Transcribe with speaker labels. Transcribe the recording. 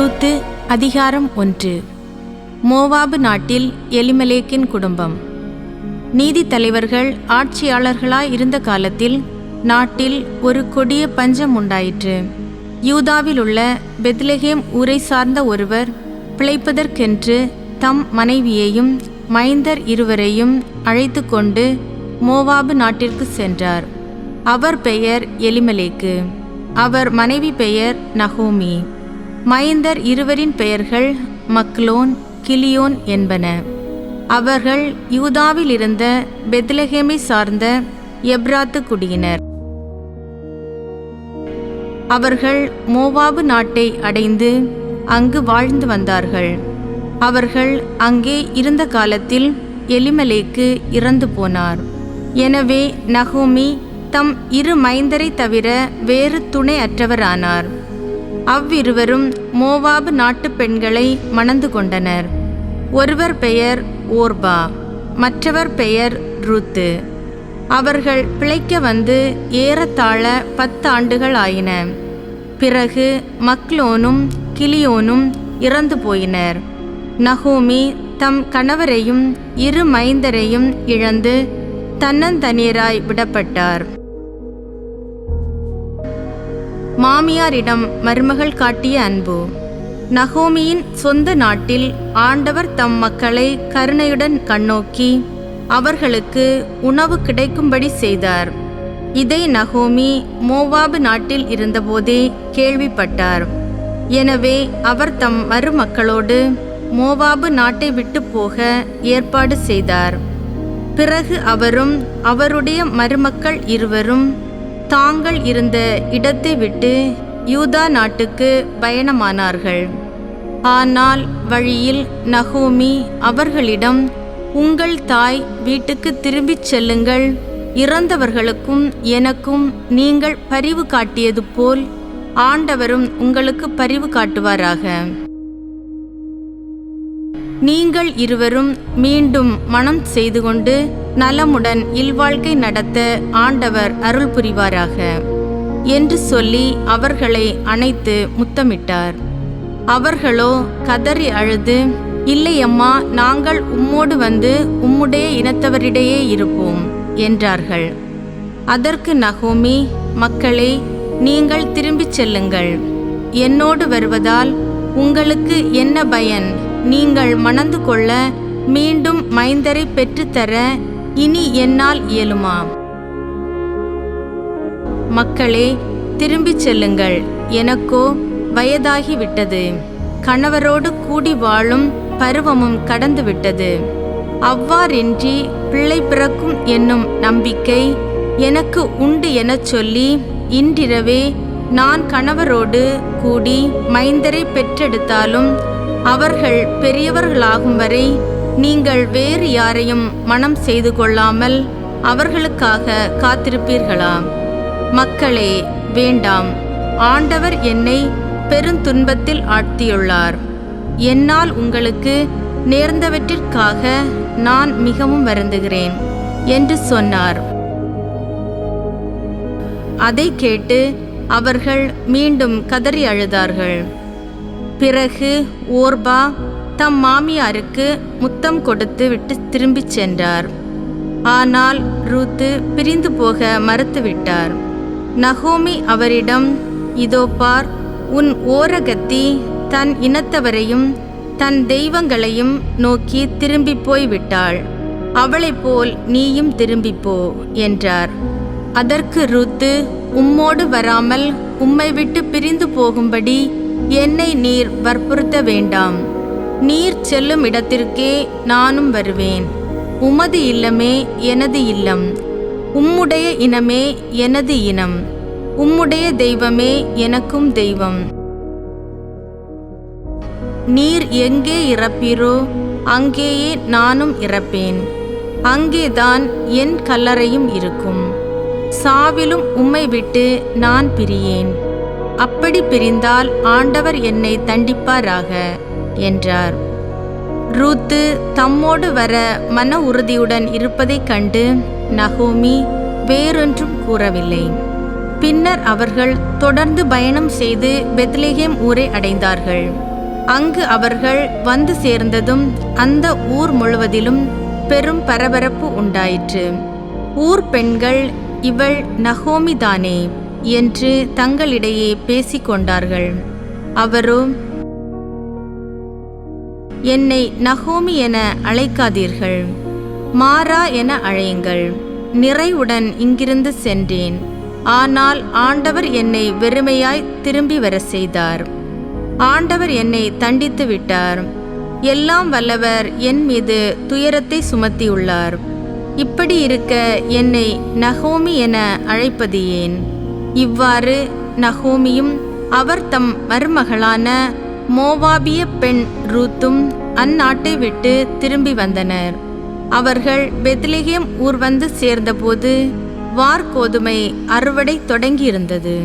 Speaker 1: ரூத்து அதிகாரம் ஒன்று. மோவாபு நாட்டில் எலிமலேக்கின் குடும்பம். நீதி தலைவர்கள் ஆட்சியாளர்களாய் இருந்த காலத்தில் நாட்டில் ஒரு கொடிய பஞ்சம் உண்டாயிற்று. யூதாவில் உள்ள பெத்லஹேம் ஊரை சார்ந்த ஒருவர் பிழைப்பதற்கென்று தம் மனைவியையும் மைந்தர் இருவரையும் அழைத்து கொண்டு மோவாபு நாட்டிற்கு சென்றார். அவர் பெயர் எலிமலேக்கு. அவர் மனைவி பெயர் நகோமி. மைந்தர் இருவரின் பெயர்கள் மக்லோன் கிலியோன் என்பன. அவர்கள் யூதாவில் இருந்த பெத்லஹேமை சார்ந்த எப்ராத்து குடியினர். அவர்கள் மோவாபு நாட்டை அடைந்து அங்கு வாழ்ந்து வந்தார்கள். அவர்கள் அங்கே இருந்த காலத்தில் எலிமலேக்கு இறந்து போனார். எனவே நகோமி தம் இரு மைந்தரை தவிர வேறு துணை அற்றவரானார் அவ்விருவரும் மோவாபு நாட்டு பெண்களை மணந்து கொண்டனர். ஒருவர் பெயர் ஓர்பா மற்றவர் பெயர் ரூத்து. அவர்கள் பிழைக்க வந்து ஏறத்தாழ பத்து ஆண்டுகள் ஆயின. பிறகு மக்லோனும் கிளியோனும் இறந்து போயினர். நகோமி தம் கணவரையும் இரு மைந்தரையும் இழந்து தன்னந்தனியராய் விடப்பட்டார். மாமியாரிடம் மருமகள் காட்டிய அன்பு. நகோமியின் சொந்த நாட்டில் ஆண்டவர் தம் மக்களை கருணையுடன் கண்ணோக்கி அவர்களுக்கு உணவு கிடைக்கும்படி செய்தார். இதை நகோமி மோவாபு நாட்டில் இருந்தபோதே கேள்விப்பட்டார். எனவே அவர் தம் மருமக்களோடு மோவாபு நாட்டை விட்டு போக ஏற்பாடு செய்தார். பிறகு அவரும் அவருடைய மருமக்கள் இருவரும் தாங்கள் இருந்த இடத்தை விட்டு யூதா நாட்டுக்கு பயணமானார்கள். ஆனால் வழியில் நகோமி அவர்களிடம் உங்கள் தாய் வீட்டுக்கு திரும்பிச் செல்லுங்கள். இறந்தவர்களுக்கும் எனக்கும் நீங்கள் பரிவு காட்டியது போல் ஆண்டவரும் உங்களுக்கு பரிவு காட்டுவாராக. நீங்கள் இருவரும் மீண்டும் மனம் செய்து கொண்டு நலமுடன் இல்வாழ்க்கை நடத்த ஆண்டவர் அருள் புரிவாராக என்று சொல்லி அவர்களை அணைத்து முத்தமிட்டார். அவர்களோ கதறி அழுது இல்லையம்மா நாங்கள் உம்மோடு வந்து உம்முடைய இனத்தவரிடையே இருப்போம் என்றார்கள். அதற்கு நகோமி மக்களே நீங்கள் திரும்பிச் செல்லுங்கள். என்னோடு வருவதால் உங்களுக்கு என்ன பயன்? நீங்கள் மணந்து கொள்ள மீண்டும் மைந்தரை பெற்றுத்தர இனி என்னால் இயலுமா? மக்களே திரும்பிச் செல்லுங்கள். எனக்கோ வயதாகிவிட்டது. கணவரோடு கூடி வாழும் பருவமும் கடந்துவிட்டது. அவ்வாறின்றி பிள்ளை பிறக்கும் என்னும் நம்பிக்கை எனக்கு உண்டு எனச் சொல்லி இன்றிரவே நான் கணவரோடு கூடி மைந்தரை பெற்றெடுத்தாலும் அவர்கள் பெரியவர்களாகும் வரை நீங்கள் வேறு யாரையும் மனம் செய்து கொள்ளாமல் அவர்களுக்காக காத்திருப்பீர்களா? மக்களே வேண்டாம். ஆண்டவர் என்னை பெருந்துன்பத்தில் ஆழ்த்தியுள்ளார். என்னால் உங்களுக்கு நேர்ந்தவற்றிற்காக நான் மிகவும் வருந்துகிறேன் என்று சொன்னார். அதை கேட்டு அவர்கள் மீண்டும் கதறி அழுதார்கள். பிறகு ஓர்பா தம் மாமியாருக்கு முத்தம் கொடுத்து விட்டு திரும்பிச் சென்றார். ஆனால் ரூத்து பிரிந்து போக மறுத்துவிட்டார் நகோமி அவரிடம் இதோ பார் உன் ஓரகத்தி தன் இனத்தவரையும் தன் தெய்வங்களையும் நோக்கி திரும்பி போய் விட்டாள். அவளைப் போல் நீயும் திரும்பிப்போ என்றார். அதற்கு ருத்து உம்மோடு வராமல் உம்மை விட்டு பிரிந்து போகும்படி என்னை நீர் வற்புறுத்த வேண்டாம். நீர் செல்லும் இடத்திற்கே நானும் வருவேன். உமது இல்லமே எனது இல்லம். உம்முடைய இனமே எனது இனம். உம்முடைய தெய்வமே எனக்கும் தெய்வம். நீர் எங்கே இறப்பீரோ அங்கேயே நானும் இறப்பேன். அங்கேதான் என் கல்லறையும் இருக்கும். சாவிலும் உம்மை விட்டு நான் பிரியேன். அப்படி பிரிந்தால் ஆண்டவர் என்னை தண்டிப்பாராக என்றார். ரூத்து தம்மோடு வர மன உறுதியுடன் இருப்பதைக் கண்டு நகோமி வேறொன்றும் கூறவில்லை. பின்னர் அவர்கள் தொடர்ந்து பயணம் செய்து பெத்லேஹேம் ஊரை அடைந்தார்கள். அங்கு அவர்கள் வந்து சேர்ந்ததும் அந்த ஊர் முழுவதிலும் பெரும் பரபரப்பு உண்டாயிற்று. ஊர் பெண்கள் இவள் நகோமிதானே. என்று தங்களிடையே பேசிக்கொண்டார்கள். அவரோ என்னை நகோமி என அழைக்காதீர்கள். மாறா என அழையுங்கள். நிறைவுடன் இங்கிருந்து சென்றேன். ஆனால் ஆண்டவர் என்னை வெறுமையாய் திரும்பி வர செய்தார். ஆண்டவர் என்னை தண்டித்து விட்டார். எல்லாம் வல்லவர் என் மீது துயரத்தை சுமத்தியுள்ளார். இப்படி இருக்க என்னை நகோமி என அழைப்பது ஏன்? இவ்வாறு நகோமியும் அவர் தம் மருமகளான மோவாபிய பெண் ரூத்தும் அந்நாட்டை விட்டு திரும்பி வந்தனர். அவர்கள் பெத்லேகேம் ஊர் வந்து சேர்ந்தபோது வார்கோதுமை அறுவடை தொடங்கியிருந்தது.